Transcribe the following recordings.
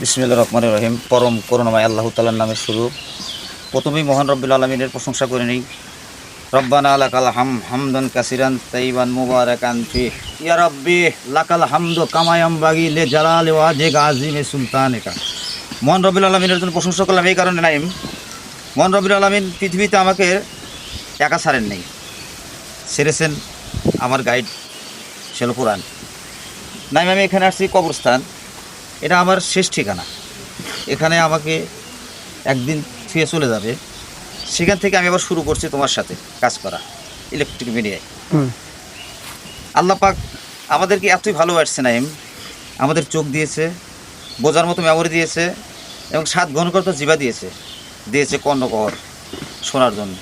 বিসমিল্লা রহমান রহিম। পরম করুণাময় আল্লাহ তালার নামে শুরু। প্রথমেই মহান রব্বুল আলমিনের প্রশংসা করে নিই। রব্বানা লাকাল হাম হামদন কাসিরান তাইবান মুবারাকান ফি ইয়া রব্বি, লাকাল হামদু কামায়াম বাগি লে জালাল ওয়াজে গাজিমে সুলতানিকা। মহান রব্বুল আলমিনের জন্য প্রশংসা করলাম এই কারণে নাইম। মহান রব্বুল আলমিন পৃথিবীতে আমাকে একা ছাড়েন নেই। ছেড়েছেন আমার গাইড ছিল নাইম, আমি এখানে আসছি কবরস্থান। এটা আমার শেষ ঠিকানা। এখানে আমাকে একদিন ছুঁয়ে চলে যাবে। সেখান থেকে আমি আবার শুরু করছি তোমার সাথে কাজ করা ইলেকট্রিক মিডিয়ায় আল্লাহ পাক আমাদেরকে এতই ভালোবাসছে না এম। আমাদের চোখ দিয়েছে বোঝার মতো মেমোরি দিয়েছে এবং সাত ঘন করতে জিবা দিয়েছে। দিয়েছে কর্ণকর শোনার জন্য।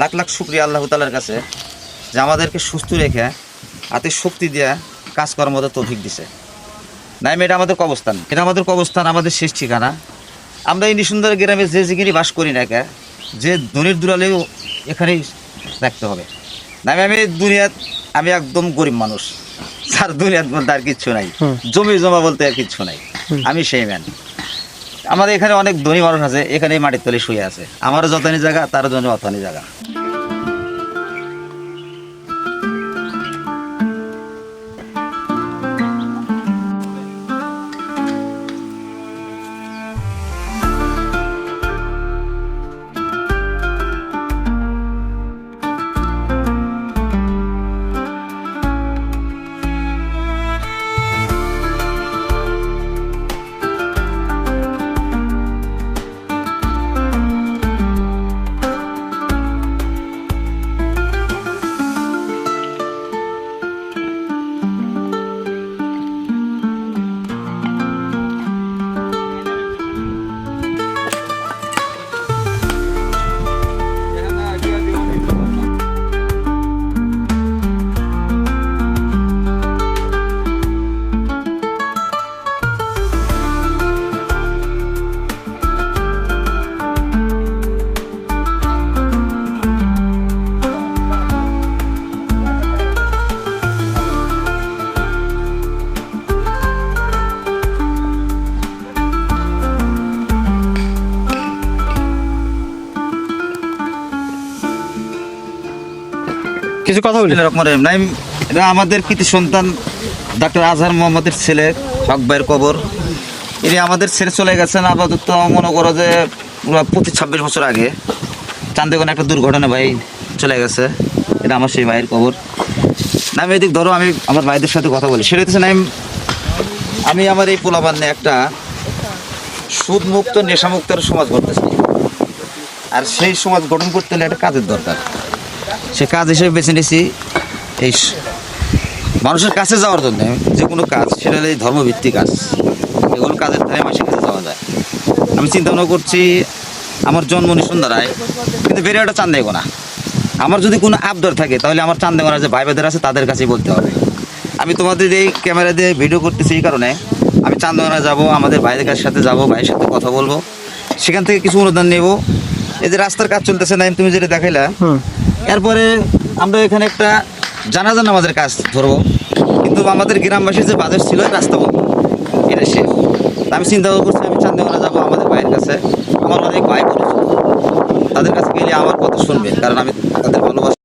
লাখ লাখ শুক্রিয়া আল্লাহ তালার কাছে যে আমাদেরকে সুস্থ রেখে হাতে শক্তি দেয়া কাজ করার মতো তৌফিক দিছে। নাইম এটা আমাদের কবস্থান এটা আমাদের কবস্থান আমাদের শেষ ঠিকানা। আমরা এই নিসুন্দর গ্রামে যে যেখানে বাস করি না কে যে ধনির দুরালেও এখানেই রাখতে হবে। না আমি দুনিয়াত আমি একদম গরিব মানুষ। স্যার দুনিয়াত বলতে আর কিচ্ছু নাই। জমি জমা বলতে আর কিচ্ছু নাই। আমি সেই ম্যান আমাদের এখানে অনেক ধনী মানুষ আছে এখানে মাটির তলে শুয়ে আছে। আমারও যতনি জায়গা তার জন্য অতনি জায়গা। কিছু কথা বলি? নাইম, এটা আমাদের কৃতি সন্তান ডাক্তার আজহার মোহাম্মদের ছেলে, হক ভাইয়ের কবর। ইনি আমাদের ছেড়ে চলে গেছেন, আপাতত মনে করো যে পঁচিশ ছাব্বিশ বছর আগে। চান্দেগনে একটা দুর্ঘটনা ভাই চলে গেছে, এটা আমার সেই ভাইয়ের কবর। নাম এদিক ধরো, আমি আমার ভাইদের সাথে কথা বলি। সেটা হচ্ছে নাইম, আমি আমার এই পোলা পোলাবান্নে একটা সুদমুক্ত, নেশামুক্ত সমাজ গড়তে আর সেই সমাজ গঠন করতে হলে একটা কাজের দরকার। সে কাজ হিসেবে বেছে নিয়েছি। এই মানুষের কাছে যাওয়ার জন্য যে কোনো কাজ, সেটা হলো ধর্মভিত্তিক কাজ। এগুলো কাজের ধারে মাসের কাছে যাওয়া যায়। আমি চিন্তা ভাবনা করছি, আমার জন্ম নিসন্ধারায় কিন্তু বেড়ে ওটা বেরিয়াটা চান্দেগোনা আমার যদি কোনো আবদার থাকে, তাহলে আমার চান্দেগোনা যে ভাই ভাইদের আছে, তাদের কাছেই বলতে হবে। আমি তোমাদের এই ক্যামেরা দিয়ে ভিডিও করতেছি এই কারণে। আমি চান্দেগোনা যাব, আমাদের ভাইদের কাছে সাথে যাব, ভাইয়ের সাথে কথা বলব। সেখান থেকে কিছু অনুদান নেব। এই যে রাস্তার কাজ চলতেছে না তুমি যেটা দেখাইলা এরপরে আমরা এখানে একটা জানাজা নামাজের কাজ ধরবো। কিন্তু আমাদের গ্রামবাসীর যে বাজার ছিল রাস্তা বন্ধ। এটা সে আমি চিন্তা করছি আমি চান্দিমালা যাব আমাদের ভাইয়ের কাছে। আমার অনেক ভাই পরিচিত তাদের কাছে গেলে আমার কথা শুনবে কারণ আমি তাদের ভালোবাসি।